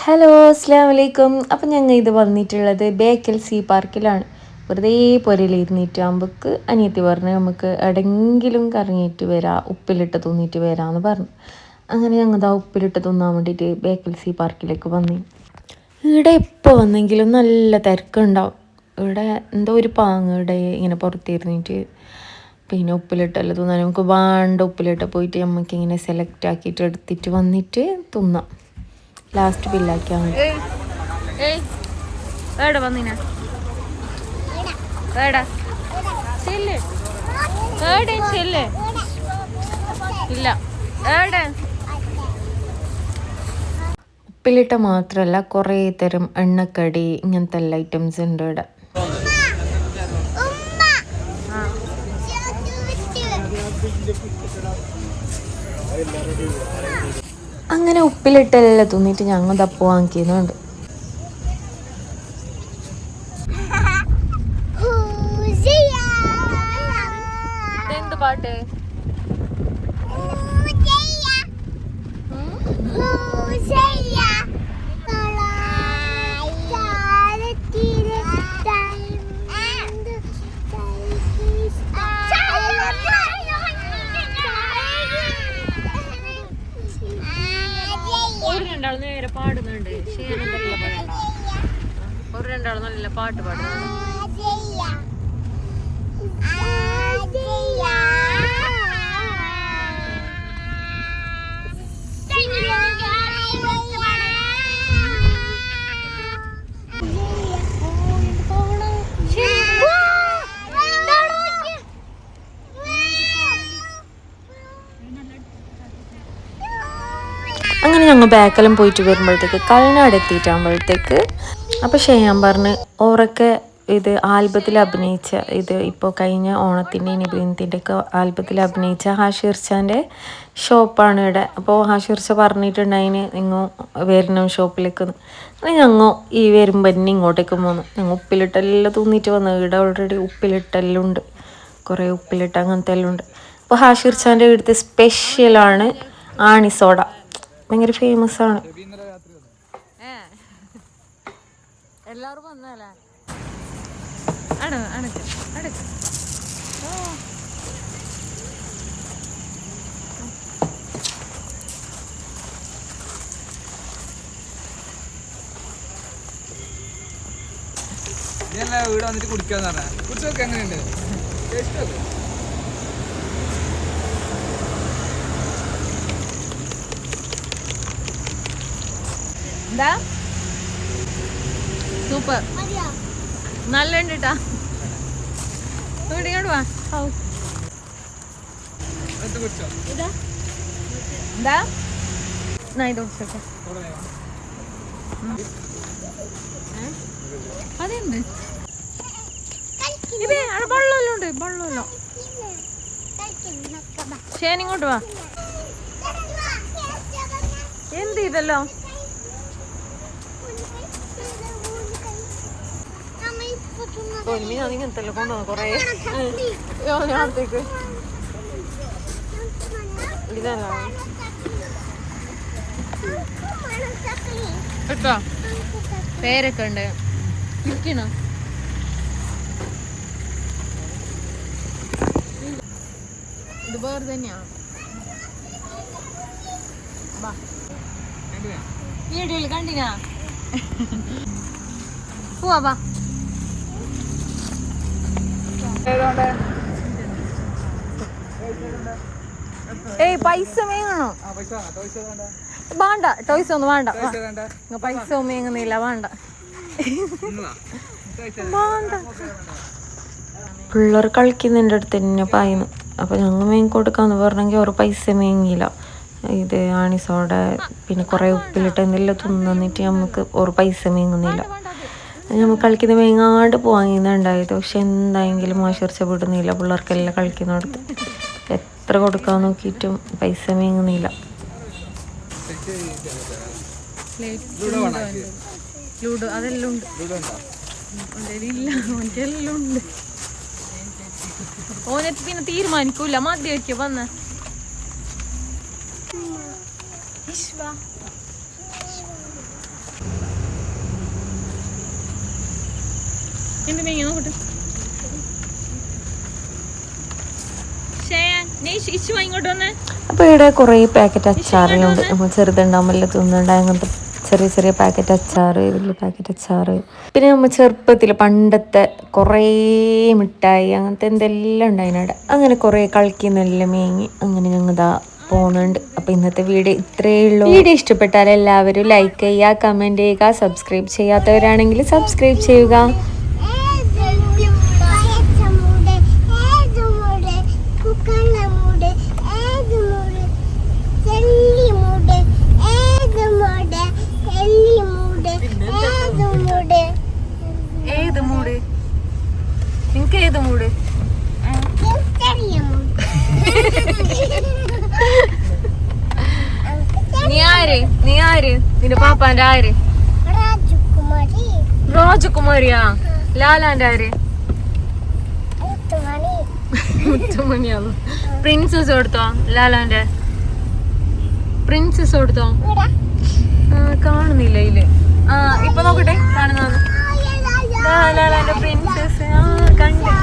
Hello അസ്സാം വലൈക്കും അപ്പം ഞങ്ങൾ ഇത് വന്നിട്ടുള്ളത് ബേക്കൽ സി പാർക്കിലാണ് വെറുതെ പൊരയിലിരുന്നിട്ട് ആകുമ്പോൾക്ക് അനിയത്തി പറഞ്ഞ് നമുക്ക് എടെങ്കിലും കറങ്ങിയിട്ട് വരാം ഉപ്പിലിട്ട് തിന്നിട്ട് വരാമെന്ന് പറഞ്ഞു. അങ്ങനെ ഞങ്ങൾ ആ ഉപ്പിലിട്ട് തിന്നാൻ വേണ്ടിയിട്ട് ബേക്കൽ സി പാർക്കിലേക്ക് വന്നു. ഇവിടെ എപ്പോൾ വന്നെങ്കിലും നല്ല തിരക്കുണ്ടാവും. ഇവിടെ എന്തോ ഒരു പാങ്ങ് ഇവിടെ ഇങ്ങനെ പുറത്തിരുന്നിട്ട് പിന്നെ ഉപ്പിലിട്ടല്ല തിന്നാൻ. നമുക്ക് വേണ്ട ഉപ്പിലിട്ട് പോയിട്ട് നമുക്ക് ഇങ്ങനെ സെലക്ട് ആക്കിയിട്ട് എടുത്തിട്ട് വന്നിട്ട് തിന്നാം. ലാസ്റ്റ് ബില്ലാക്കിയാൽ മതി. എവിടെ വന്നിന. എടാ ചെല്ല്. എവിടെ ചെല്ല്. ഇല്ല. എവിടെ ഉപ്പിലിട്ട മാത്രമല്ല കുറേ തരം എണ്ണക്കടി ഇങ്ങനത്തെ എല്ലാ ഐറ്റംസ് ഉണ്ട് ഇവിടെ. അങ്ങനെ ഉപ്പിലിട്ടല്ലേ തിന്നിട്ട് ഞങ്ങൾ തപ്പ് വാങ്ങിക്കുന്നുണ്ട്. പാട്ട്? ഒരു രണ്ടാൾ നല്ല പാട്ട് പാടുന്നുണ്ട് അങ്ങനെ ഞങ്ങൾ ബാക്കെല്ലാം പോയിട്ട് വരുമ്പോഴത്തേക്ക് കൽനാട് എത്തിയിട്ടാകുമ്പോഴത്തേക്ക് അപ്പോൾ ഷെയ്യാൻ പറഞ്ഞ് ഓറൊക്കെ ഇത് ആൽബത്തിൽ അഭിനയിച്ച ഇത് ഇപ്പോൾ കഴിഞ്ഞ ഓണത്തിന്റെ നിബിനത്തിന്റെ ഒക്കെ ആൽബത്തിൽ അഭിനയിച്ച ഹാഷിർ ഷാന്റെ ഷോപ്പാണ് ഇവിടെ. അപ്പോൾ ഹാഷിർ ഷാ പറഞ്ഞിട്ടുണ്ടായിന് നിങ്ങൾ വരുന്ന ഷോപ്പിലേക്ക്. ഞങ്ങൾ ഈ വരുമ്പോൾ തന്നെ ഇങ്ങോട്ടേക്ക് പോന്നു. ഞങ്ങൾ ഉപ്പിലിട്ടെല്ലാം തൂന്നിട്ട് വന്നു. ഇവിടെ ഓൾറെഡി ഉപ്പിലിട്ടെല്ലാം ഉണ്ട് കുറേ ഉപ്പിലിട്ട് അങ്ങനത്തെ എല്ലാം ഉണ്ട്. അപ്പോൾ ഹാഷിർ ഷാന്റെ ഇവിടുത്തെ സ്പെഷ്യലാണ് ആണി സോഡ. ഭയങ്കര ഫേമസ് ആണ്. എല്ലാവരും വന്നല്ലേ അട അടക്ക് അടക്ക്. നീയല്ല വീട് വന്നിട്ട് കുടിക്കാന്ന് പറഞ്ഞ. കുടിച്ചു നോക്ക് എങ്ങനെയുണ്ട്? ടേസ്റ്റ് നോക്ക്. എന്താ? സൂപ്പർ. നല്ല ഉണ്ട് കേട്ടാ ഇങ്ങോട്ട് വാ. എന്ത്? ഇത് കുടിച്ചോട്ടെ. ഇതേ വെള്ളമെല്ലാം ഉണ്ട് വെള്ളമെല്ലാം വാ. എന്ത് ഇതല്ലോ ഇങ്ങനത്തെ കൊണ്ടുവന്നു കുറേ ഞാനത്തേക്ക് ഇതല്ല. കേട്ടോ പേരൊക്കെ ഉണ്ട്. ഇരിക്കണോ? ഇത് വേറെ തന്നെയാ. വാ. എന്തിനാ? വീഡിയോയിൽ കണ്ടിനാ? പോവാ? ഏയ് പൈസ മേങ്ങണോ ആ, പൈസ വേണം. പൈസ വേണ്ട ടോയ്സ് ഒന്നും വേണ്ട. പൈസ മേങ്ങുന്നില്ല വേണ്ട. വേണ്ട. പിള്ളേർ കളിക്കുന്നതിന്റെ അടുത്ത് തന്നെ പായുന്നു അപ്പോൾ ഞങ്ങൾ മേങ്ങി കൊടുക്കാന്ന് പറഞ്ഞെങ്കിൽ അവർ പൈസ മേങ്ങിയില്ല ഇത് ആണിസോടെ പിന്നെ കുറേ ഉപ്പിലിട്ട് എന്തെല്ലാം തിന്നിട്ട് നമുക്ക് ഒരു പൈസ മേങ്ങുന്നില്ല നമ്മൾ കളിക്കുന്ന മേങ്ങാണ്ട് പോവാങ്ങിന്നുണ്ടായത് പക്ഷെ എന്തായെങ്കിലും മോശർച്ച വിടുന്നില്ല പിള്ളേർക്കെല്ലാം കളിക്കുന്നിടത്ത്. എത്ര കൊടുക്കാൻ നോക്കിയിട്ടും പൈസ ലൂഡോ അതെല്ലാം ഉണ്ട്? ഇല്ല ഉണ്ട്. ഓനെ പിന്നെ തീരുമാനിക്കൂല. മദ്യ വന്ന. നീ ഇങ്ങോട്ട് വന്നേ. അപ്പോൾ ഇവിടെ കുറേ പാക്കറ്റ് അച്ചാറുകളുണ്ട് നമ്മൾ ചെറുതുണ്ടാകുമ്പോൾ തിന്നുണ്ടായ അങ്ങനത്തെ ചെറിയ ചെറിയ പാക്കറ്റ് അച്ചാറ് വലിയ പാക്കറ്റ് അച്ചാറ്. പിന്നെ നമ്മൾ ചെറുപ്പത്തിൽ പണ്ടത്തെ കുറേ മിഠായി അങ്ങനത്തെ എന്തെല്ലാം ഉണ്ട് ഉണ്ടായിനവിടെ അങ്ങനെ കുറേ നല്ല മേങ്ങി അങ്ങനെ ഞങ്ങൾ ഇതാ പോകുന്നുണ്ട് അപ്പോൾ ഇന്നത്തെ വീഡിയോ ഇത്രയേ ഉള്ളൂ. വീഡിയോ ഇഷ്ടപ്പെട്ടാൽ എല്ലാവരും ലൈക്ക് ചെയ്യുക കമന്റ് ചെയ്യുക സബ്സ്ക്രൈബ് ചെയ്യാത്തവരാണെങ്കിൽ സബ്സ്ക്രൈബ് ചെയ്യുക. ഏത് മൂട് നീ ആര്? നീ ആര്? നിന്റെ പാപ്പാന്റെ ആര്? രാജകുമാരി. രാജകുമാരിയാ? ലാലാന്റെ ആര്? മുത്തുമണി. മുത്തുമണിയാവും പ്രിൻസസ് കൊടുത്തോ ലാലാന്റെ? പ്രിൻസസ് കൊടുത്തോ? കാണുന്നില്ല ഇതിൽ. ആ ഇപ്പൊ നോക്കട്ടെ പ്രിൻസസ് ആ കണ്ടു